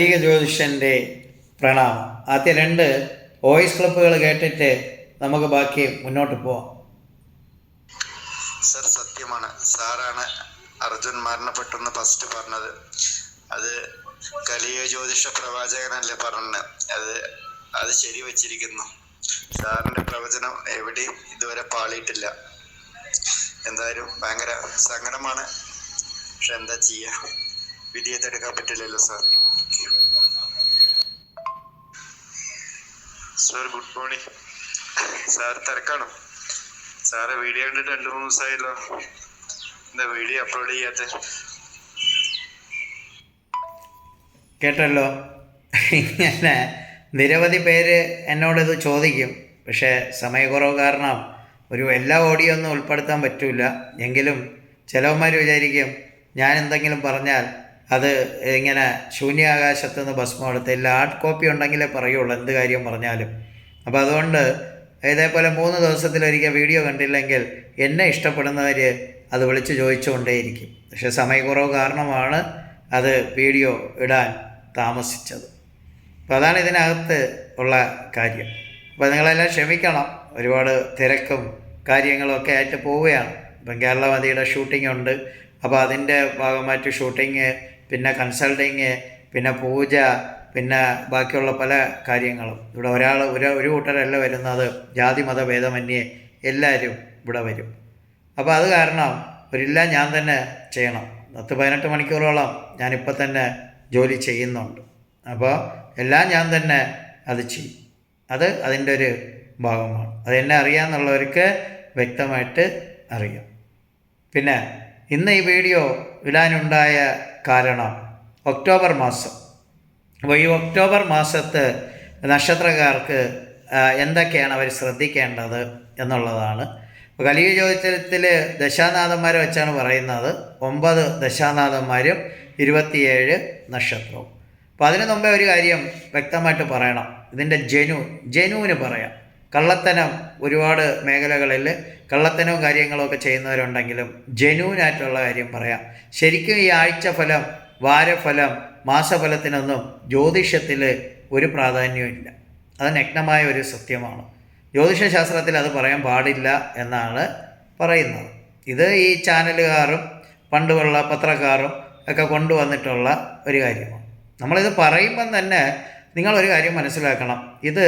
ലീഗ ജ്യോതിഷന്റെ പ്രണാമം. ആദ്യ രണ്ട് വോയിസ് ക്ലിപ്പുകൾ കേട്ടിട്ട് നമുക്ക് ബാക്കി മുന്നോട്ട് പോവാം. സർ സത്യമാണ്. സാറാണ് അർജുൻ മരണപ്പെട്ടെന്ന് ഫസ്റ്റ് പറഞ്ഞത്. അത് കലിയ ജ്യോതിഷ പ്രവാചകനല്ലേ പറഞ്ഞത്. അത് അത് ശരി വച്ചിരിക്കുന്നു സാറിന്റെ പ്രവചനം എവിടെയും ഇതുവരെ പാളിയിട്ടില്ല. എന്തായാലും ഭയങ്കര സങ്കടമാണ്. പക്ഷെ എന്താ ചെയ്യാ? വിധിയെ തടുക്കാൻ പറ്റില്ലല്ലോ sir. Sir good morning sir തിരക്കാണോ? Sir video കണ്ടിട്ട് രണ്ടു മൂന്ന് ദിവസമായല്ലോ എന്താ വീഡിയോ അപ്ലോഡ് ചെയ്യാത്ത? കേട്ടല്ലോ. ഇങ്ങനെ നിരവധി പേര് എന്നോടിത് ചോദിക്കും. പക്ഷേ സമയക്കുറവ് കാരണം ഒരു എല്ലാ ഓഡിയോ ഒന്നും ഉൾപ്പെടുത്താൻ പറ്റില്ല എങ്കിലും ചിലവന്മാർ വിചാരിക്കും ഞാൻ എന്തെങ്കിലും പറഞ്ഞാൽ അത് ഇങ്ങനെ ശൂന്യാകാശത്ത് നിന്ന് ഭസ്മം എടുത്തില്ല ഹാർഡ് കോപ്പി ഉണ്ടെങ്കിലേ പറയുള്ളൂ എന്ത് കാര്യം പറഞ്ഞാലും. അപ്പോൾ അതുകൊണ്ട് ഇതേപോലെ മൂന്ന് ദിവസത്തിലൊരിക്കൽ വീഡിയോ കണ്ടില്ലെങ്കിൽ എന്നെ ഇഷ്ടപ്പെടുന്നവർ അത് വിളിച്ച് ചോദിച്ചുകൊണ്ടേയിരിക്കും. പക്ഷേ സമയക്കുറവ് കാരണമാണ് അത് വീഡിയോ ഇടാൻ താമസിച്ചത്. അപ്പോൾ അതാണ് ഇതിനകത്ത് ഉള്ള കാര്യം. അപ്പോൾ നിങ്ങളെല്ലാം ക്ഷമിക്കണം. ഒരുപാട് തിരക്കും കാര്യങ്ങളും ഒക്കെ ആയിട്ട് പോവുകയാണ്. ഇപ്പം കേരളവതിയുടെ ഷൂട്ടിംഗ് ഉണ്ട്. അപ്പോൾ അതിന്റെ ഭാഗമായിട്ട് ഷൂട്ടിങ് പിന്നെ കൺസൾട്ടിങ് പിന്നെ പൂജ പിന്നെ ബാക്കിയുള്ള പല കാര്യങ്ങളും. ഇവിടെ ഒരാൾ ഒരു ഒരു കൂട്ടരല്ല വരുന്നത്. ജാതി മത ഭേദമന്യേ എല്ലാവരും ഇവിടെ വരും. അപ്പോൾ അത് കാരണം ഒരില്ല ഞാൻ തന്നെ ചെയ്യണം. പത്ത് പതിനെട്ട് മണിക്കൂറോളം ഞാനിപ്പോൾ തന്നെ ജോലി ചെയ്യുന്നുണ്ട്. അപ്പോൾ എല്ലാം ഞാൻ തന്നെ അത് ചെയ്യും. അത് അതിന്റെ ഒരു ഭാഗമാണ്. അത് എന്നെ അറിയാമെന്നുള്ളവർക്ക് വ്യക്തമായിട്ട് അറിയാം. പിന്നെ ഇന്ന് ഈ വീഡിയോ ഇടാനുണ്ടായ കാരണം ഒക്ടോബർ മാസം. അപ്പോൾ ഈ ഒക്ടോബർ മാസത്ത് നക്ഷത്രക്കാർക്ക് എന്തൊക്കെയാണ് അവർ ശ്രദ്ധിക്കേണ്ടത് എന്നുള്ളതാണ്. കലിക ജ്യോതിഷത്തിൽ ദശാനാഥന്മാരെ വെച്ചാണ് പറയുന്നത്. ഒമ്പത് ദശാനാഥന്മാരും ഇരുപത്തിയേഴ് നക്ഷത്രവും. അപ്പോൾ അതിനു മുമ്പേ ഒരു കാര്യം വ്യക്തമായിട്ട് പറയണം. ഇതിന്റെ ജനു ജനുവിന് പറയാം. കള്ളത്തനം ഒരുപാട് മേഖലകളിൽ കള്ളത്തനവും കാര്യങ്ങളും ഒക്കെ ചെയ്യുന്നവരുണ്ടെങ്കിലും ജനുവിനായിട്ടുള്ള കാര്യം പറയാം. ശരിക്കും ഈ ആഴ്ച ഫലം വാരഫലം മാസഫലത്തിനൊന്നും ജ്യോതിഷത്തിൽ ഒരു പ്രാധാന്യവും ഇല്ല അത് നഗ്നമായ ഒരു സത്യമാണ്. ജ്യോതിഷശാസ്ത്രത്തിൽ അത് പറയാൻ പാടില്ല എന്നാണ് പറയുന്നത്. ഇത് ഈ ചാനലുകാരും പണ്ടുള്ള പത്രക്കാരും ഒക്കെ കൊണ്ടുവന്നിട്ടുള്ള ഒരു കാര്യമാണ്. നമ്മളിത് പറയുമ്പം തന്നെ നിങ്ങളൊരു കാര്യം മനസ്സിലാക്കണം. ഇത്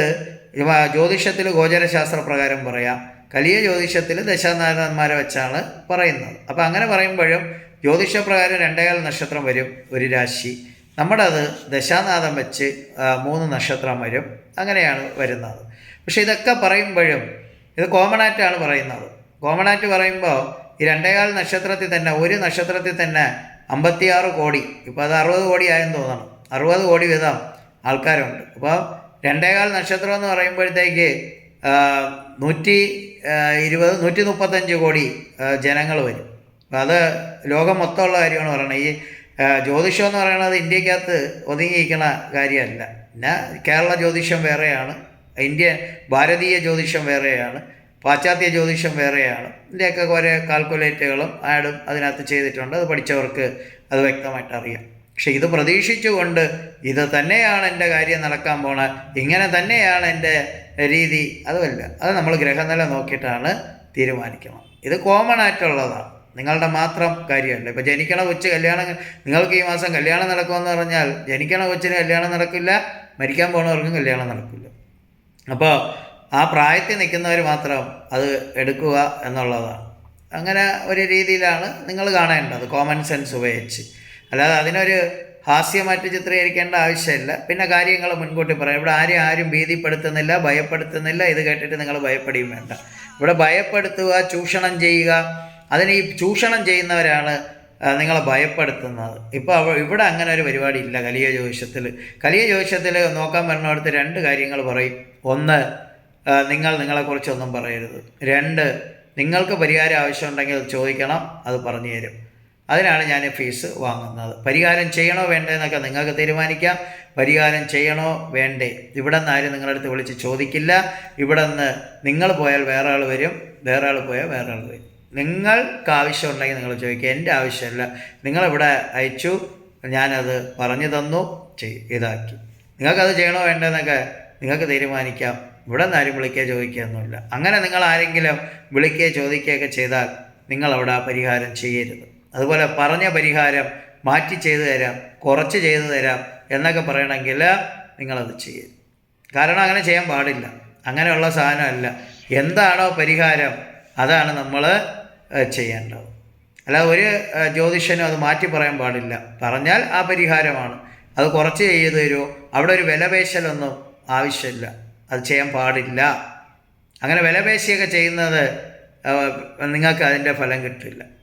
ജ്യോതിഷത്തിൽ ഗോചരശാസ്ത്ര പ്രകാരം പറയാം. കലിയ ജ്യോതിഷത്തിൽ ദശാനാഥന്മാരെ വെച്ചാണ് പറയുന്നത്. അപ്പോൾ അങ്ങനെ പറയുമ്പോഴും ജ്യോതിഷപ്രകാരം രണ്ടേകാൽ നക്ഷത്രം വരും ഒരു രാശി. നമ്മുടെ അത് ദശാനാഥം വെച്ച് മൂന്ന് നക്ഷത്രം വരും. അങ്ങനെയാണ് വരുന്നത്. പക്ഷേ ഇതൊക്കെ പറയുമ്പോഴും ഇത് കോമണാറ്റാണ് പറയുന്നത്. കോമണാറ്റ് പറയുമ്പോൾ ഈ രണ്ടേകാൽ നക്ഷത്രത്തിൽ തന്നെ ഒരു നക്ഷത്രത്തിൽ തന്നെ അമ്പത്തിയാറ് കോടി ഇപ്പോൾ അത് അറുപത് കോടി ആയെന്ന് തോന്നണം. അറുപത് കോടി വീതം ആൾക്കാരുണ്ട്. അപ്പോൾ രണ്ടേകാൽ നക്ഷത്രം എന്ന് പറയുമ്പോഴത്തേക്ക് നൂറ്റി ഇരുപത് നൂറ്റി മുപ്പത്തഞ്ച് കോടി ജനങ്ങൾ വരും. അത് ലോകം മൊത്തമുള്ള കാര്യമാണ് പറയുന്നത്. ഈ ജ്യോതിഷം എന്ന് പറയുന്നത് ഇന്ത്യക്കകത്ത് ഒതുങ്ങിയിരിക്കുന്ന കാര്യമല്ല. പിന്നെ കേരള ജ്യോതിഷം വേറെയാണ്. ഇന്ത്യ ഭാരതീയ ജ്യോതിഷം വേറെയാണ്. പാശ്ചാത്യ ജ്യോതിഷം വേറെയാണ്. ഇതിന്റെയൊക്കെ കുറേ കാൽക്കുലേറ്റുകളും ആഡും അതിനകത്ത് ചെയ്തിട്ടുണ്ട്. അത് പഠിച്ചവർക്ക് അത് വ്യക്തമായിട്ട് അറിയാം. പക്ഷെ ഇത് പ്രതീക്ഷിച്ചുകൊണ്ട് ഇത് തന്നെയാണ് എന്റെ കാര്യം നടക്കാൻ പോണ ഇങ്ങനെ തന്നെയാണ് എന്റെ രീതി. അതുമല്ല അത് നമ്മൾ ഗ്രഹനില നോക്കിയിട്ടാണ് തീരുമാനിക്കണം. ഇത് കോമൺ ആയിട്ടുള്ളതാണ്. നിങ്ങളുടെ മാത്രം കാര്യമല്ല. ഇപ്പോൾ ജനിക്കണ കൊച്ച് കല്യാണം നിങ്ങൾക്ക് ഈ മാസം കല്യാണം നടക്കുമെന്ന് പറഞ്ഞാൽ ജനിക്കണ കൊച്ചിന് കല്യാണം നടക്കില്ല മരിക്കാൻ പോണവർക്കും കല്യാണം നടക്കില്ല. അപ്പോൾ ആ പ്രായത്തിൽ നിൽക്കുന്നവർ മാത്രം അത് എടുക്കുക എന്നുള്ളതാണ്. അങ്ങനെ ഒരു രീതിയിലാണ് നിങ്ങൾ കാണേണ്ടത് കോമൺ സെൻസ് ഉപയോഗിച്ച്. അല്ലാതെ അതിനൊരു ഹാസ്യമായിട്ട് ചിത്രീകരിക്കേണ്ട ആവശ്യമില്ല. പിന്നെ കാര്യങ്ങൾ മുൻകൂട്ടി പറയാം. ഇവിടെ ആരും ആരും ഭീതിപ്പെടുത്തുന്നില്ല ഭയപ്പെടുത്തുന്നില്ല. ഇത് കേട്ടിട്ട് നിങ്ങൾ ഭയപ്പെടുകയും വേണ്ട. ഇവിടെ ഭയപ്പെടുത്തുക ചൂഷണം ചെയ്യുക അതിന് ഈ ചൂഷണം ചെയ്യുന്നവരാണ് നിങ്ങളെ ഭയപ്പെടുത്തുന്നത്. ഇപ്പോൾ അവ ഇവിടെ അങ്ങനെ ഒരു പരിപാടി ഇല്ല കലിയ ജ്യോതിഷത്തിൽ. കലിയ ജ്യോതിഷത്തിൽ നോക്കാൻ വരുന്നിടത്ത് രണ്ട് കാര്യങ്ങൾ പറയും. ഒന്ന് നിങ്ങൾ നിങ്ങളെക്കുറിച്ചൊന്നും പറയരുത്. രണ്ട് നിങ്ങൾക്ക് പരിഹാരം ആവശ്യമുണ്ടെങ്കിൽ ചോദിക്കണം അത് പറഞ്ഞു തരും. അതിനാണ് ഞാൻ ഫീസ് വാങ്ങുന്നത്. പരിഹാരം ചെയ്യണോ വേണ്ടേ എന്നൊക്കെ നിങ്ങൾക്ക് തീരുമാനിക്കാം. പരിഹാരം ചെയ്യണോ വേണ്ടേ? ഇവിടെ നിന്ന് ആരും നിങ്ങളുടെ അടുത്ത് വിളിച്ച് ചോദിക്കില്ല. ഇവിടെ നിന്ന് നിങ്ങൾ പോയാൽ വേറെ ആൾ വരും. വേറെ ആൾ പോയാൽ വേറെ ആൾ വരും. നിങ്ങൾക്ക് ആവശ്യമുണ്ടെങ്കിൽ നിങ്ങൾ ചോദിക്കുക. എന്റെ ആവശ്യമില്ല. നിങ്ങളിവിടെ അയച്ചു. ഞാനത് പറഞ്ഞു തന്നു. ചെയ് ഇതാക്കി. നിങ്ങൾക്കത് ചെയ്യണോ വേണ്ടെന്നൊക്കെ നിങ്ങൾക്ക് തീരുമാനിക്കാം. ഇവിടെ നിന്ന് ആരും വിളിക്കുക ചോദിക്കുകയൊന്നുമില്ല അങ്ങനെ നിങ്ങൾ ആരെങ്കിലും വിളിക്കുകയോ ചോദിക്കുകയൊക്കെ ചെയ്താൽ നിങ്ങളവിടെ ആ പരിഹാരം ചെയ്യരുത്. അതുപോലെ പറഞ്ഞ പരിഹാരം മാറ്റി ചെയ്തു തരാം കുറച്ച് ചെയ്തു തരാം എന്നൊക്കെ പറയണമെങ്കിൽ നിങ്ങളത് ചെയ്യരുത്. കാരണം അങ്ങനെ ചെയ്യാൻ പാടില്ല. അങ്ങനെയുള്ള സാധനമല്ല. എന്താണോ പരിഹാരം അതാണ് നമ്മൾ ചെയ്യേണ്ടത്. അല്ലാതെ ഒരു ജ്യോതിഷനും അത് മാറ്റി പറയാൻ പാടില്ല. പറഞ്ഞാൽ ആ പരിഹാരമാണ്. അത് കുറച്ച് ചെയ്തു തരുമോ അവിടെ ഒരു വിലപേശലൊന്നും ആവശ്യമില്ല. അത് ചെയ്യാൻ പാടില്ല. അങ്ങനെ വിലപേശിയൊക്കെ ചെയ്യുന്നത് നിങ്ങൾക്ക് അതിന്റെ ഫലം കിട്ടില്ല.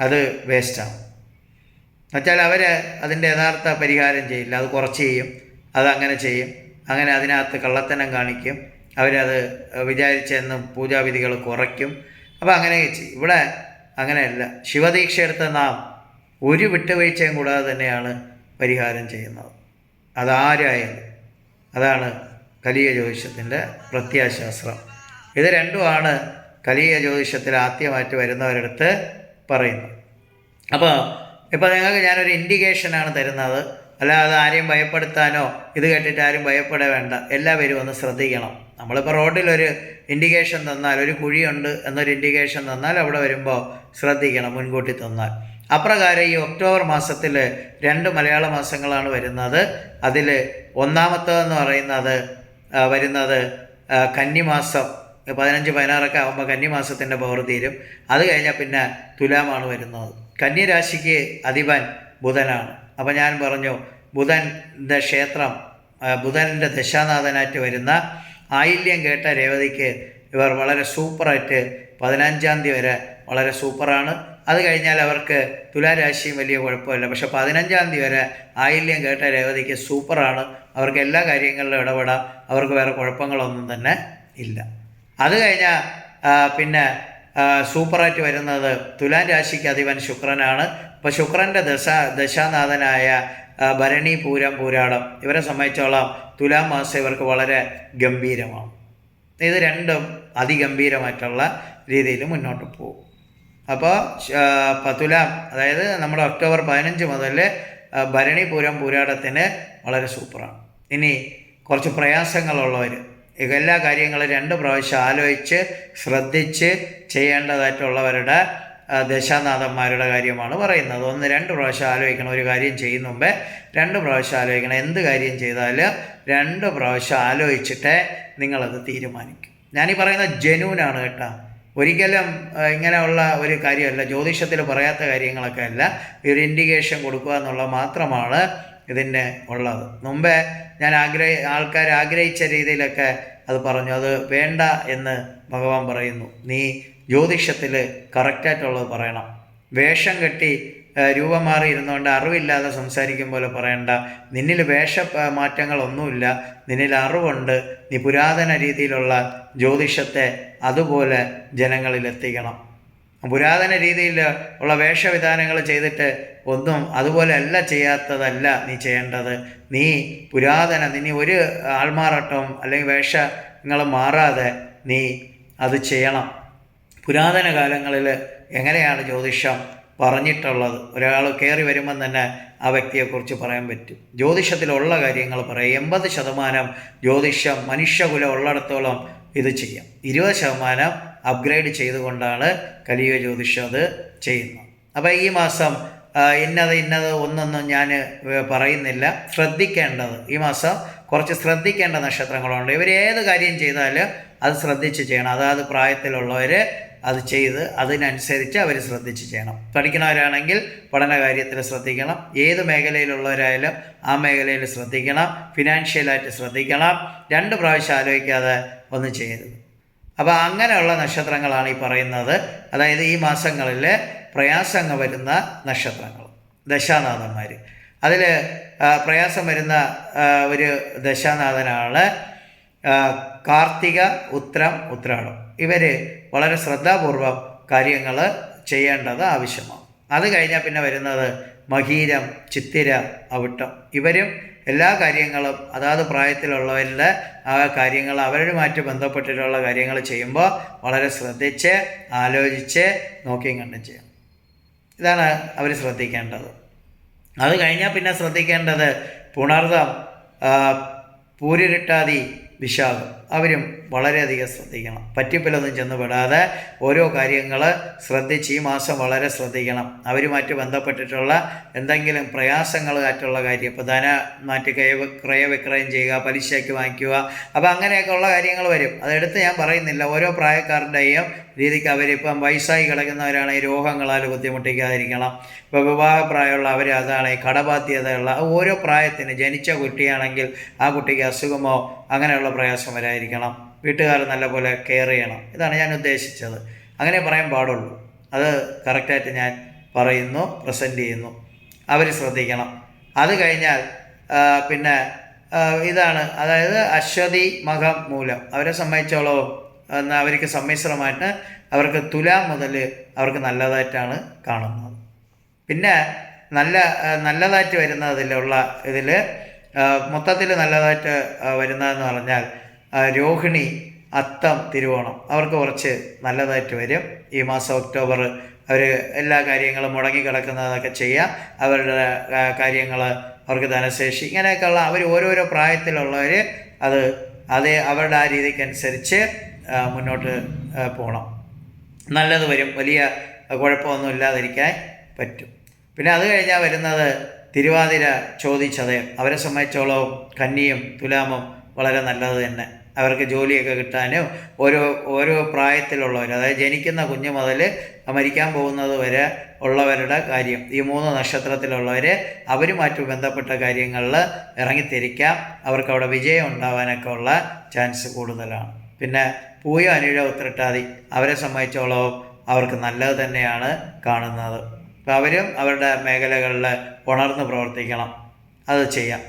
അത് വേസ്റ്റാണ് എന്നുവെച്ചാൽ അവർ അതിന്റെ യഥാർത്ഥ പരിഹാരം ചെയ്യില്ല. അത് കുറച്ച് ചെയ്യും അത് അങ്ങനെ ചെയ്യും അങ്ങനെ അതിനകത്ത് കള്ളത്തനം കാണിക്കും അവരത് വിചാരിച്ചെന്നും പൂജാവിധികൾ കുറയ്ക്കും. അപ്പോൾ അങ്ങനെ ചെയ്യും. ഇവിടെ അങ്ങനെയല്ല. ശിവദീക്ഷ എടുത്ത നാം ഒരു വിട്ടുവീഴ്ചയും കൂടാതെ തന്നെയാണ് പരിഹാരം ചെയ്യുന്നത്. അതാരായാലും. അതാണ് കലിയ ജ്യോതിഷത്തിന്റെ പ്രത്യാശാസ്ത്രം ഇത് രണ്ടുമാണ് കലിയ ജ്യോതിഷത്തിൽ ആദ്യമായിട്ട് വരുന്നവരടുത്ത് പറയുന്നത് അപ്പോൾ ഇപ്പോൾ നിങ്ങൾക്ക് ഞാനൊരു ഇൻഡിക്കേഷനാണ് തരുന്നത്. അല്ലാതെ ആരെയും ഭയപ്പെടുത്താനോ ഇത് കേട്ടിട്ട് ആരും ഭയപ്പെടേണ്ട എല്ലാവരും ഒന്ന് ശ്രദ്ധിക്കണം. നമ്മളിപ്പോൾ റോഡിലൊരു ഇൻഡിക്കേഷൻ തന്നാൽ ഒരു കുഴിയുണ്ട് എന്നൊരു ഇൻഡിക്കേഷൻ തന്നാൽ അവിടെ വരുമ്പോൾ ശ്രദ്ധിക്കണം മുൻകൂട്ടി തന്നാൽ. അപ്രകാരം ഈ ഒക്ടോബർ മാസത്തിൽ രണ്ട് മലയാള മാസങ്ങളാണ് വരുന്നത്. അതിൽ ഒന്നാമത്തേതെന്ന് പറയുന്നത് വരുന്നത് കന്നിമാസം. പതിനഞ്ച് പതിനാറൊക്കെ ആകുമ്പോൾ കന്നിമാസത്തിന്റെ പവർ തീരും. അത് കഴിഞ്ഞാൽ പിന്നെ തുലാമാണ് വരുന്നത്. കന്യരാശിക്ക് അധിപൻ ബുധനാണ്. അപ്പോൾ ഞാൻ പറഞ്ഞു ബുധന്റെ ക്ഷേത്രം ബുധന്റെ ദശാനാഥനായിട്ട് വരുന്ന ആയില്യം കേട്ട രേവതിക്ക് ഇവർ വളരെ സൂപ്പറായിട്ട് പതിനഞ്ചാം തീയതി വരെ വളരെ സൂപ്പറാണ്. അത് കഴിഞ്ഞാൽ അവർക്ക് തുലാരാശിയും വലിയ കുഴപ്പമില്ല. പക്ഷെ പതിനഞ്ചാം തീയതി വരെ ആയില്യം കേട്ട രേവതിക്ക് സൂപ്പറാണ്. അവർക്ക് എല്ലാ കാര്യങ്ങളിലും ഇടപെടാം. അവർക്ക് വേറെ കുഴപ്പങ്ങളൊന്നും തന്നെ ഇല്ല. അത് കഴിഞ്ഞാൽ പിന്നെ സൂപ്പറായിട്ട് വരുന്നത് തുലാം രാശിക്ക് അധിപൻ ശുക്രനാണ്. അപ്പോൾ ശുക്രന്റെ ദശ ദശാനാഥനായ ഭരണി പൂരം പൂരാടം ഇവരെ സംബന്ധിച്ചോളം തുലാം മാസം ഇവർക്ക് വളരെ ഗംഭീരമാണ്. ഇത് രണ്ടും അതിഗംഭീരമായിട്ടുള്ള രീതിയിൽ മുന്നോട്ട് പോകും. അപ്പോൾ തുലാം അതായത് നമ്മുടെ ഒക്ടോബർ പതിനഞ്ച് മുതൽ ഭരണി പൂരം പൂരാടത്തിന് വളരെ സൂപ്പറാണ്. ഇനി കുറച്ച് പ്രയാസങ്ങളുള്ളവർ എല്ലാ കാര്യങ്ങളും രണ്ട് പ്രാവശ്യം ആലോചിച്ച് ശ്രദ്ധിച്ച് ചെയ്യേണ്ടതായിട്ടുള്ളവരുടെ ദശാനാഥന്മാരുടെ കാര്യമാണ് പറയുന്നത്. ഒന്ന് രണ്ട് പ്രാവശ്യം ആലോചിക്കണം ഒരു കാര്യം ചെയ്യുന്ന മുമ്പേ രണ്ട് പ്രാവശ്യം ആലോചിക്കണം. എന്ത് കാര്യം ചെയ്താലും രണ്ട് പ്രാവശ്യം ആലോചിച്ചിട്ടേ നിങ്ങളത് തീരുമാനിക്കും. ഞാനീ പറയുന്ന ജനുവിനാണ് കേട്ടോ. ഒരിക്കലും ഇങ്ങനെയുള്ള ഒരു കാര്യമല്ല ജ്യോതിഷത്തിൽ പറയാത്ത കാര്യങ്ങളൊക്കെ അല്ല. ഒരു ഇൻഡിക്കേഷൻ കൊടുക്കുക എന്നുള്ളത് മാത്രമാണ് ഇതിന്റെ ഉള്ളത്. മുമ്പേ ഞാൻ ആഗ്രഹ ആൾക്കാർ ആഗ്രഹിച്ച രീതിയിലൊക്കെ അത് പറഞ്ഞു അത് വേണ്ട എന്ന് ഭഗവാൻ പറയുന്നു. നീ ജ്യോതിഷത്തിൽ കറക്റ്റായിട്ടുള്ളത് പറയണം. വേഷം കെട്ടി രൂപം മാറി ഇരുന്നുകൊണ്ട് അറിവില്ലാതെ സംസാരിക്കും പോലെ പറയണ്ട. നിന്നിൽ വേഷ മാറ്റങ്ങളൊന്നുമില്ല. നിന്നിൽ അറിവുണ്ട്. നീ പുരാതന രീതിയിലുള്ള ജ്യോതിഷത്തെ അതുപോലെ ജനങ്ങളിൽ എത്തിക്കണം. പുരാതന രീതിയിൽ ഉള്ള വേഷവിധാനങ്ങൾ ചെയ്തിട്ട് ഒന്നും അതുപോലെ അല്ല ചെയ്യാത്തതല്ല നീ ചെയ്യേണ്ടത്. നീ പുരാതന നീ ഒരു ആൾമാറാട്ടവും അല്ലെങ്കിൽ വേഷങ്ങൾ മാറാതെ നീ അത് ചെയ്യണം. പുരാതന കാലങ്ങളിൽ എങ്ങനെയാണ് ജ്യോതിഷം പറഞ്ഞിട്ടുള്ളത്? ഒരാൾ കയറി വരുമ്പം തന്നെ ആ വ്യക്തിയെക്കുറിച്ച് പറയാൻ പറ്റും. ജ്യോതിഷത്തിലുള്ള കാര്യങ്ങൾ പറയാം. എൺപത് ശതമാനം ജ്യോതിഷം മനുഷ്യകുലം ഉള്ളിടത്തോളം ഇത് ചെയ്യാം. ഇരുപത് ശതമാനം അപ്ഗ്രേഡ് ചെയ്തുകൊണ്ടാണ് കലിയുഗ ജ്യോതിഷം അത് ചെയ്യുന്നത്. അപ്പോൾ ഈ മാസം ഇന്നത് ഇന്നത് ഒന്നൊന്നും ഞാൻ പറയുന്നില്ല. ശ്രദ്ധിക്കേണ്ടത് ഈ മാസം കുറച്ച് ശ്രദ്ധിക്കേണ്ട നക്ഷത്രങ്ങളുണ്ട്. ഇവർ ഏത് കാര്യം ചെയ്താലും അത് ശ്രദ്ധിച്ച് ചെയ്യണം. അതായത് പ്രായത്തിലുള്ളവർ അത് ചെയ്ത് അതിനനുസരിച്ച് അവർ ശ്രദ്ധിച്ച് ചെയ്യണം. പഠിക്കുന്നവരാണെങ്കിൽ പഠന കാര്യത്തിൽ ശ്രദ്ധിക്കണം. ഏത് മേഖലയിലുള്ളവരായാലും ആ മേഖലയിൽ ശ്രദ്ധിക്കണം. ഫിനാൻഷ്യലായിട്ട് ശ്രദ്ധിക്കണം. രണ്ട് പ്രാവശ്യം ആലോചിക്കാതെ ഒന്ന് ചെയ്യരുത്. അപ്പോൾ അങ്ങനെയുള്ള നക്ഷത്രങ്ങളാണ് ഈ പറയുന്നത്. അതായത് ഈ മാസങ്ങളിൽ പ്രയാസങ്ങൾ വരുന്ന നക്ഷത്രങ്ങൾ. ദശാനാഥന്മാർ അതിൽ പ്രയാസം വരുന്ന ഒരു ദശാനാഥനാണ് കാർത്തിക ഉത്രം ഉത്രാടം. ഇവർ വളരെ ശ്രദ്ധാപൂർവം കാര്യങ്ങൾ ചെയ്യേണ്ടത് ആവശ്യമാണ്. അത് കഴിഞ്ഞാൽ പിന്നെ വരുന്നത് മഹീരം ചിത്തിര അവിട്ടം. ഇവരും എല്ലാ കാര്യങ്ങളും അതാത് പ്രായത്തിലുള്ളവരുടെ ആ കാര്യങ്ങൾ അവരുമായിട്ട് ബന്ധപ്പെട്ടിട്ടുള്ള കാര്യങ്ങൾ ചെയ്യുമ്പോൾ വളരെ ശ്രദ്ധിച്ച് ആലോചിച്ച് നോക്കിയും കണ്ടും ചെയ്യണം ഇതാണ് അവർ ശ്രദ്ധിക്കേണ്ടത്. അത് കഴിഞ്ഞാൽ പിന്നെ ശ്രദ്ധിക്കേണ്ടത് പുണർദം പൂരിരുട്ടാതി വിശാഖം. അവരും വളരെയധികം ശ്രദ്ധിക്കണം. പറ്റിപ്പിലൊന്നും ചെന്ന് പെടാതെ ഓരോ കാര്യങ്ങൾ ശ്രദ്ധിച്ച് ഈ മാസം വളരെ ശ്രദ്ധിക്കണം. അവരുമായിട്ട് ബന്ധപ്പെട്ടിട്ടുള്ള എന്തെങ്കിലും പ്രയാസങ്ങളായിട്ടുള്ള കാര്യം ഇപ്പോൾ ധന മാറ്റി ക്രയ ക്രയവിക്രയം ചെയ്യുക പലിശയ്ക്ക് വാങ്ങിക്കുക അപ്പോൾ അങ്ങനെയൊക്കെ ഉള്ള കാര്യങ്ങൾ വരും. അതെടുത്ത് ഞാൻ പറയുന്നില്ല. ഓരോ പ്രായക്കാരുടെയും രീതിക്ക് അവരിപ്പം വയസ്സായി കിടക്കുന്നവരാണെങ്കിൽ രോഗങ്ങളാൽ ബുദ്ധിമുട്ടിക്കാതിരിക്കണം. ഇപ്പോൾ വിവാഹപ്രായമുള്ള അവർ അതാണ് കടബാധ്യതയുള്ള ഓരോ പ്രായത്തിന് ജനിച്ച കുട്ടിയാണെങ്കിൽ ആ കുട്ടിക്ക് അസുഖമോ അങ്ങനെയുള്ള പ്രയാസം വരാതിരിക്കണം വീട്ടുകാർ നല്ലപോലെ കെയർ ചെയ്യണം. ഇതാണ് ഞാൻ ഉദ്ദേശിച്ചത്. അങ്ങനെ പറയാൻ പാടുള്ളൂ. അത് കറക്റ്റായിട്ട് ഞാൻ പറയുന്നു പ്രസന്റ് ചെയ്യുന്നു. അവർ ശ്രദ്ധിക്കണം. അത് കഴിഞ്ഞാൽ പിന്നെ ഇതാണ്. അതായത് അശ്വതി മകം മൂലം. അവരെ സംബന്ധിച്ചോളവും എന്നാൽ അവർക്ക് സമ്മിശ്രമായിട്ട് അവർക്ക് തുലാം മുതൽ അവർക്ക് നല്ലതായിട്ടാണ് കാണുന്നത്. പിന്നെ നല്ല നല്ലതായിട്ട് വരുന്നതിലുള്ള ഇതിൽ മൊത്തത്തിൽ നല്ലതായിട്ട് വരുന്നതെന്ന് പറഞ്ഞാൽ രോഹിണി അത്തം തിരുവോണം. അവർക്ക് കുറച്ച് നല്ലതായിട്ട് വരും. ഈ മാസം ഒക്ടോബർ അവർ എല്ലാ കാര്യങ്ങളും മുടങ്ങിക്കിടക്കുന്നതൊക്കെ ചെയ്യാം. അവരുടെ കാര്യങ്ങൾ അവർക്ക് ധനശേഷി ഇങ്ങനെയൊക്കെയുള്ള അവർ ഓരോരോ പ്രായത്തിലുള്ളവർ അത് അതേ അവരുടെ ആ രീതിക്കനുസരിച്ച് മുന്നോട്ട് പോകണം നല്ലത് വരും. വലിയ കുഴപ്പമൊന്നും ഇല്ലാതിരിക്കാൻ പറ്റും. പിന്നെ അത് കഴിഞ്ഞാൽ വരുന്നത് തിരുവാതിര ചോദിച്ചതയം. അവരെ സംബന്ധിച്ചോളവും കന്നിയും തുലാമും വളരെ നല്ലത് തന്നെ. അവർക്ക് ജോലിയൊക്കെ കിട്ടാനും ഓരോ ഓരോ പ്രായത്തിലുള്ളവർ അതായത് ജനിക്കുന്ന കുഞ്ഞു മുതൽ മരിക്കാൻ പോകുന്നത് വരെ ഉള്ളവരുടെ കാര്യം ഈ മൂന്ന് നക്ഷത്രത്തിലുള്ളവർ അവരുമായിട്ട് ബന്ധപ്പെട്ട കാര്യങ്ങളിൽ ഇറങ്ങിത്തിരിക്കാം. അവർക്ക് അവിടെ വിജയം ഉണ്ടാവാനൊക്കെ ഉള്ള ചാൻസ് കൂടുതലാണ്. പിന്നെ പൂയ അനുഴ ഉത്രട്ടാതി അവരെ സംബന്ധിച്ചോളവും അവർക്ക് നല്ലത് തന്നെയാണ് കാണുന്നത്. അപ്പോൾ അവരും അവരുടെ മേഖലകളിൽ ഉണർന്ന് പ്രവർത്തിക്കണം. അത് ചെയ്യാം.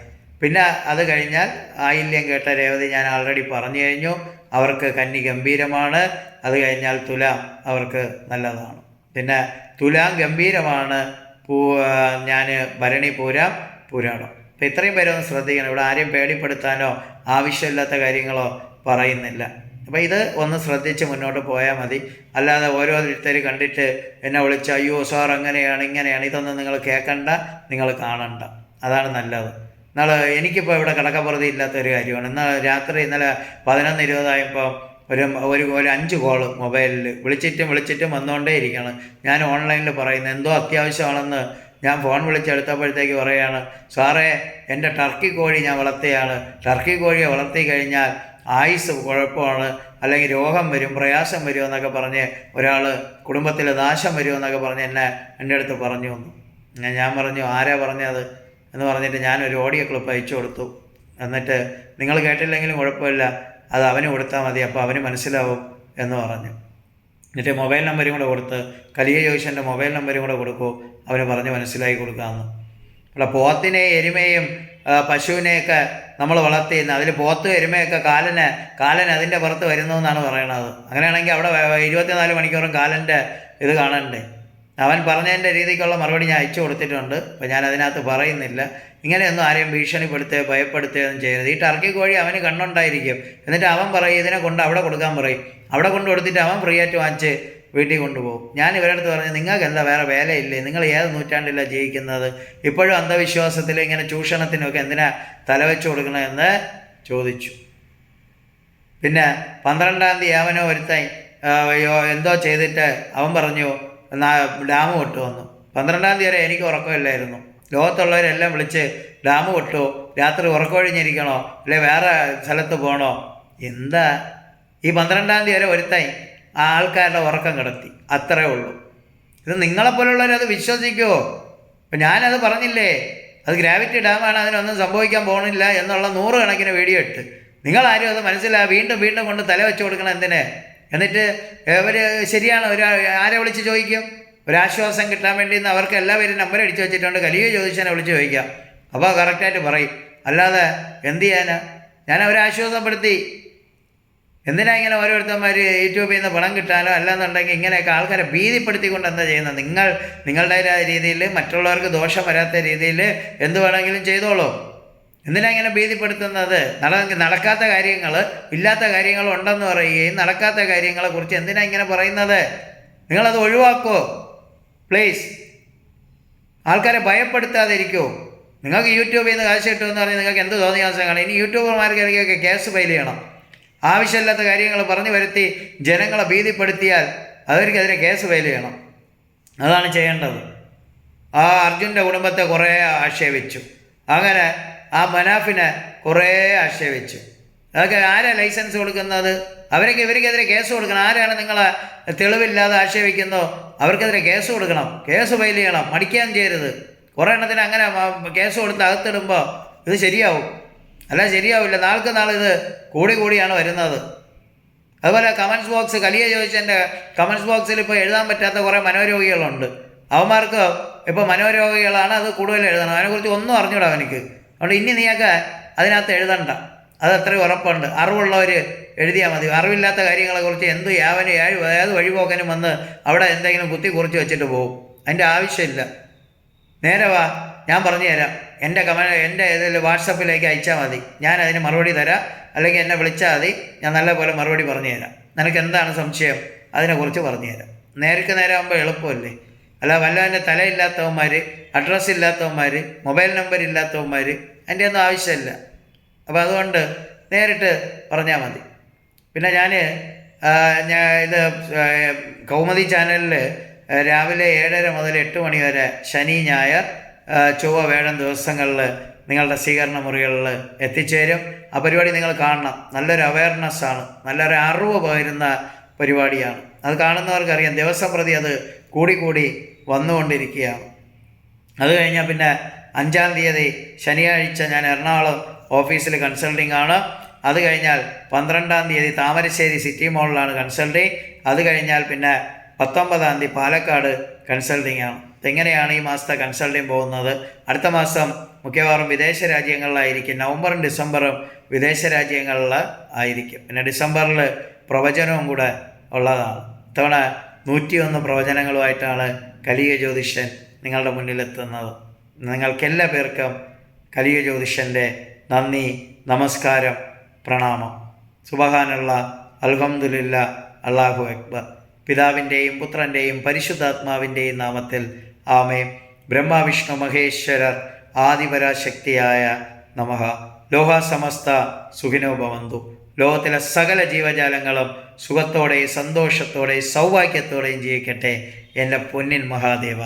പിന്നെ അത് കഴിഞ്ഞാൽ ആയില്യം കേട്ട രേവതി ഞാൻ ആൾറെഡി പറഞ്ഞു കഴിഞ്ഞു. അവർക്ക് കന്നി ഗംഭീരമാണ്. അത് കഴിഞ്ഞാൽ തുലാം അവർക്ക് നല്ലതാണ്. പിന്നെ തുലാം ഗംഭീരമാണ്. പൂ ഞാൻ ഭരണി പൂരാം പുരാണം അപ്പം ഇത്രയും പേരൊന്ന് ശ്രദ്ധിക്കണം. ഇവിടെ ആരെയും പേടിപ്പെടുത്താനോ ആവശ്യമില്ലാത്ത കാര്യങ്ങളോ പറയുന്നില്ല. അപ്പോൾ ഇത് ഒന്ന് ശ്രദ്ധിച്ച് മുന്നോട്ട് പോയാൽ മതി. അല്ലാതെ ഓരോരുത്തർ കണ്ടിട്ട് എന്നെ വിളിച്ച് അയ്യോ സാർ അങ്ങനെയാണ് ഇങ്ങനെയാണ്. ഇതൊന്നും നിങ്ങൾ കേൾക്കണ്ട നിങ്ങൾ കാണണ്ട. അതാണ് നല്ലത്. നാളെ എനിക്കിപ്പോൾ ഇവിടെ ഇല്ലാത്ത ഒരു കാര്യമാണ്. എന്നാൽ രാത്രി ഇന്നലെ പതിനൊന്ന് ഇരുപതായപ്പോൾ ഒരു ഒരു ഒരു അഞ്ച് കോൾ മൊബൈലിൽ വിളിച്ചിട്ടും വിളിച്ചിട്ടും വന്നുകൊണ്ടേ ഇരിക്കുകയാണ് ഞാൻ ഓൺലൈനിൽ പറയുന്നത് എന്തോ അത്യാവശ്യമാണെന്ന് ഞാൻ ഫോൺ വിളിച്ചെടുത്തപ്പോഴത്തേക്ക് പറയുകയാണ് സാറേ എന്റെ ടർക്കി കോഴി ഞാൻ വളർത്തിയാണ്. ടർക്കി കോഴിയെ വളർത്തി കഴിഞ്ഞാൽ ആയുസ് കുഴപ്പമാണ് അല്ലെങ്കിൽ രോഗം വരും പ്രയാസം വരും എന്നൊക്കെ പറഞ്ഞ് ഒരാൾ കുടുംബത്തിൽ നാശം വരും എന്നൊക്കെ പറഞ്ഞ് എന്നെ എന്റെ അടുത്ത് പറഞ്ഞു. വന്നു ഞാൻ പറഞ്ഞു ആരാ പറഞ്ഞത്? എന്ന് പറഞ്ഞിട്ട് ഞാനൊരു ഓഡിയോ ക്ലിപ്പ് അയച്ചു കൊടുത്തു. എന്നിട്ട് നിങ്ങൾ കേട്ടില്ലെങ്കിലും കുഴപ്പമില്ല അത് അവന് കൊടുത്താൽ മതി അപ്പോൾ അവന് മനസ്സിലാവും എന്ന് പറഞ്ഞു. എന്നിട്ട് മൊബൈൽ നമ്പരും കൂടെ കൊടുത്ത് കലിയ ജോയിഷന്റെ മൊബൈൽ നമ്പരും കൂടെ കൊടുക്കൂ അവന് പറഞ്ഞ് മനസ്സിലാക്കി കൊടുക്കാമെന്ന്. അപ്പോൾ പോത്തിനെ എരുമയും പശുവിനെയൊക്കെ നമ്മൾ വളർത്തിയിരുന്ന അതിൽ പോത്ത് എരുമയൊക്കെ കാലന് കാലൻ അതിന്റെ പുറത്ത് വരുന്നു എന്നാണ് പറയണത്. അങ്ങനെയാണെങ്കിൽ അവിടെ ഇരുപത്തിനാല് മണിക്കൂറും കാലന്റെ ഇത് കാണണ്ടേ? അവൻ പറഞ്ഞതിന്റെ രീതിക്കുള്ള മറുപടി ഞാൻ അയച്ചു കൊടുത്തിട്ടുണ്ട്. അപ്പോൾ ഞാൻ അതിനകത്ത് പറയുന്നില്ല. ഇങ്ങനെയൊന്നും ആരെയും ഭീഷണിപ്പെടുത്തുകയോ ഭയപ്പെടുത്തുകയോ ഒന്നും ചെയ്യരുത്. ഈ ടർക്കി കോഴി അവന് കണ്ണുണ്ടായിരിക്കും. എന്നിട്ട് അവൻ പറയും ഇതിനെ കൊണ്ട് അവിടെ കൊടുക്കാൻ പറയും. അവിടെ കൊണ്ട് കൊടുത്തിട്ട് അവൻ ഫ്രീ ആയിട്ട് വാങ്ങിച്ച് വീട്ടിൽ കൊണ്ടുപോകും. ഞാൻ ഇവരുടെ അടുത്ത് പറഞ്ഞു നിങ്ങൾക്ക് എന്താ വേറെ വേലയില്ലേ? നിങ്ങൾ ഏത് നൂറ്റാണ്ടിലാണ് ജീവിക്കുന്നത്? ഇപ്പോഴും അന്ധവിശ്വാസത്തിൽ ഇങ്ങനെ ചൂഷണത്തിനൊക്കെ എന്തിനാ തലവെച്ച് കൊടുക്കണമെന്ന് ചോദിച്ചു. പിന്നെ പന്ത്രണ്ടാം തീയതി അവനോ അയ്യോ എന്തോ ചെയ്തിട്ട് അവൻ പറഞ്ഞു ഡാം പൊട്ടു വന്നു പന്ത്രണ്ടാം തീയതി വരെ എനിക്ക് ഉറക്കമില്ലായിരുന്നു. ലോകത്തുള്ളവരെല്ലാം വിളിച്ച് ഡാം പൊട്ടുമോ രാത്രി ഉറക്കമൊഴിഞ്ഞിരിക്കണോ? അല്ലെ വേറെ സ്ഥലത്ത് പോകണോ? എന്താ? ഈ പന്ത്രണ്ടാം തീയതി വരെ ഒരുത്തായി ആ ആൾക്കാരുടെ ഉറക്കം കിടത്തി. അത്രേ ഉള്ളൂ. ഇത് നിങ്ങളെപ്പോലുള്ളവരത് വിശ്വസിക്കുമോ അപ്പം ഞാനത് പറഞ്ഞില്ലേ? അത് ഗ്രാവിറ്റി ഡാമാണ് അതിനൊന്നും സംഭവിക്കാൻ പോകണില്ല എന്നുള്ള നൂറുകണക്കിന് വീഡിയോ ഇട്ട്. നിങ്ങളാരും അത് മനസ്സിലാ? വീണ്ടും വീണ്ടും കൊണ്ട് തല വെച്ച് കൊടുക്കണം എന്തിന്? എന്നിട്ട് അവർ ശരിയാണ് ഒരു ആരെ വിളിച്ച് ചോദിക്കും? ഒരാശ്വാസം കിട്ടാൻ വേണ്ടി ഇന്ന് അവർക്ക് എല്ലാവരും നമ്പർ അടിച്ചു വെച്ചിട്ടുണ്ട്. കലിയോ ചോദിച്ചാൽ വിളിച്ച് ചോദിക്കാം. അപ്പോൾ കറക്റ്റായിട്ട് പറയും. അല്ലാതെ എന്ത് ചെയ്യാനാ ഞാൻ അവരെ ആശ്വാസപ്പെടുത്തി. എന്തിനാ ഇങ്ങനെ ഓരോരുത്തന്മാർ യൂട്യൂബിൽ നിന്ന് പണം കിട്ടാനോ അല്ലാന്നുണ്ടെങ്കിൽ ഇങ്ങനെയൊക്കെ ആൾക്കാരെ ഭീതിപ്പെടുത്തിക്കൊണ്ട് എന്താ ചെയ്യുന്നത്? നിങ്ങൾ നിങ്ങളുടേതായ രീതിയിൽ മറ്റുള്ളവർക്ക് ദോഷം വരാത്ത രീതിയിൽ എന്ത് വേണമെങ്കിലും ചെയ്തോളൂ. എന്തിനാ ഇങ്ങനെ ഭീതിപ്പെടുത്തുന്നത്? നട നടക്കാത്ത കാര്യങ്ങൾ ഇല്ലാത്ത കാര്യങ്ങൾ ഉണ്ടെന്ന് പറയുകയും നടക്കാത്ത കാര്യങ്ങളെക്കുറിച്ച് എന്തിനാ ഇങ്ങനെ പറയുന്നത്? നിങ്ങളത് ഒഴിവാക്കോ? പ്ലീസ് ആൾക്കാരെ ഭയപ്പെടുത്താതിരിക്കൂ? നിങ്ങൾക്ക് യൂട്യൂബിൽ നിന്ന് കാശ് കിട്ടുമെന്ന് പറഞ്ഞ് നിങ്ങൾക്ക് എന്ത് തോന്നിയ കാണും. ഇനി യൂട്യൂബർമാർക്കിടയ്ക്കൊക്കെ കേസ് ഫയൽ ചെയ്യണം. ആവശ്യമില്ലാത്ത കാര്യങ്ങൾ പറഞ്ഞു വരുത്തി ജനങ്ങളെ ഭീതിപ്പെടുത്തിയാൽ അവർക്കെതിരെ കേസ് ഫയൽ ചെയ്യണം. അതാണ് ചെയ്യേണ്ടത്. ആ അർജുന്റെ കുടുംബത്തെ കുറേ ആക്ഷേപിച്ചു. അങ്ങനെ ആ മനാഫിനെ കുറേ ആക്ഷേപിച്ചു. അതൊക്കെ ആരാ ലൈസൻസ് കൊടുക്കുന്നത്? അവരൊക്കെ ഇവർക്കെതിരെ കേസ് കൊടുക്കണം. ആരാണ് നിങ്ങളെ തെളിവില്ലാതെ ആക്ഷേപിക്കുന്നോ? അവർക്കെതിരെ കേസ് കൊടുക്കണം. കേസ് ഫയൽ ചെയ്യണം. മടിക്കാൻ ചെയ്യരുത്. കുറേ എണ്ണത്തിന് അങ്ങനെ കേസ് കൊടുത്ത് അകത്തിടുമ്പോൾ ഇത് ശരിയാവും. അല്ല ശരിയാവില്ല. നാൾക്ക് നാൾ ഇത് കൂടി കൂടിയാണ് വരുന്നത്. അതുപോലെ കമൻസ് ബോക്സ് കലിയ ചോദിച്ചതിന്റെ കമൻസ് ബോക്സിൽ ഇപ്പോൾ എഴുതാൻ പറ്റാത്ത കുറേ മനോരോഗികളുണ്ട്. അവന്മാർക്ക് ഇപ്പോൾ മനോരോഗികളാണ് അത് കൂടുതൽ എഴുതണം. അതിനെക്കുറിച്ച് ഒന്നും അറിഞ്ഞൂടാ അവനിക്ക്. അതുകൊണ്ട് ഇനി നീയൊക്കെ അതിനകത്ത് എഴുതണ്ട. അത് അത്രയും ഉറപ്പുണ്ട്. അറിവുള്ളവർ എഴുതിയാൽ മതി. അറിവില്ലാത്ത കാര്യങ്ങളെക്കുറിച്ച് എന്ത് യാവന് ഏഴ് ഏത് വഴിപോക്കനും വന്ന് അവിടെ എന്തെങ്കിലും കുത്തി കുറിച്ച് വെച്ചിട്ട് പോകും അതിന്റെ ആവശ്യമില്ല. നേരെ വാ. ഞാൻ പറഞ്ഞു തരാം. എന്റെ കമ എന്റെ ഇതിൽ വാട്സപ്പിലേക്ക് അയച്ചാൽ മതി. ഞാൻ അതിന് മറുപടി തരാം. അല്ലെങ്കിൽ എന്നെ വിളിച്ചാൽ മതി. ഞാൻ നല്ലപോലെ മറുപടി പറഞ്ഞു തരാം. നിനക്ക് എന്താണ് സംശയം? അതിനെക്കുറിച്ച് പറഞ്ഞു തരാം. നേർക്ക് നേരെ ആകുമ്പോൾ എളുപ്പമല്ലേ? അല്ല വല്ലവന്റെ തലയില്ലാത്തവന്മാർ അഡ്രസ്സ് ഇല്ലാത്തവന്മാർ മൊബൈൽ നമ്പർ ഇല്ലാത്തവന്മാർ അതിന്റെ ഒന്നും ആവശ്യമില്ല. അപ്പോൾ അതുകൊണ്ട് നേരിട്ട് പറഞ്ഞാൽ മതി. പിന്നെ ഞാൻ ഞാൻ ഇത് കൗമുദി ചാനലിൽ രാവിലെ ഏഴര മുതൽ എട്ട് മണി വരെ ശനി ഞായർ ചൊവ്വ വേഴം ദിവസങ്ങളിൽ നിങ്ങളുടെ സ്വീകരണ മുറികളിൽ എത്തിച്ചേരും. ആ പരിപാടി നിങ്ങൾ കാണണം. നല്ലൊരു അവയർനെസ്സാണ് നല്ലൊരു അറിവ് പകരുന്ന പരിപാടിയാണ്. അത് കാണുന്നവർക്കറിയാം ദിവസം പ്രതി അത് കൂടി കൂടി വന്നുകൊണ്ടിരിക്കുകയാണ്. അത് കഴിഞ്ഞാൽ പിന്നെ അഞ്ചാം തീയതി ശനിയാഴ്ച ഞാൻ എറണാകുളം ഓഫീസിൽ കൺസൾട്ടിംഗ് ആണ്. അത് കഴിഞ്ഞാൽ പന്ത്രണ്ടാം തീയതി താമരശ്ശേരി സിറ്റി മോളിലാണ് കൺസൾട്ടിങ് അത് കഴിഞ്ഞാൽ പിന്നെ പത്തൊമ്പതാം തീയതി പാലക്കാട് കൺസൾട്ടിംഗ് ആണ്. എങ്ങനെയാണ് ഈ മാസത്തെ കൺസൾട്ടിങ് പോകുന്നത്? അടുത്ത മാസം മിക്കവാറും വിദേശ രാജ്യങ്ങളിലായിരിക്കും. നവംബറും ഡിസംബറും വിദേശ രാജ്യങ്ങളിൽ ആയിരിക്കും. പിന്നെ ഡിസംബറിൽ പ്രവചനവും കൂടെ ഉള്ളതാണ്. ഇത്തവണ നൂറ്റിയൊന്ന് പ്രവചനങ്ങളുമായിട്ടാണ് കലിക ജ്യോതിഷൻ നിങ്ങളുടെ മുന്നിലെത്തുന്നത്. നിങ്ങൾക്കെല്ലാ പേർക്കും കലിയ ജ്യോതിഷന്റെ നന്ദി നമസ്കാരം പ്രണാമം. സുബഹാനുള്ള അൽഹംദുലില്ല അള്ളാഹു അക്ബർ. പിതാവിന്റെയും പുത്രന്റെയും പരിശുദ്ധാത്മാവിന്റെയും നാമത്തിൽ ആമേം ബ്രഹ്മവിഷ്ണു മഹേശ്വരർ ആദിപരാശക്തിയായ നമഹ ലോഹാസമസ്ത സുഖിനോ ഭവന്തു ലോകത്തിലെ സകല ജീവജാലങ്ങളും സുഖത്തോടെയും സന്തോഷത്തോടെയും സൗഭാഗ്യത്തോടെയും ജീവിക്കട്ടെ എന്റെ പൊന്നിൻ മഹാദേവ.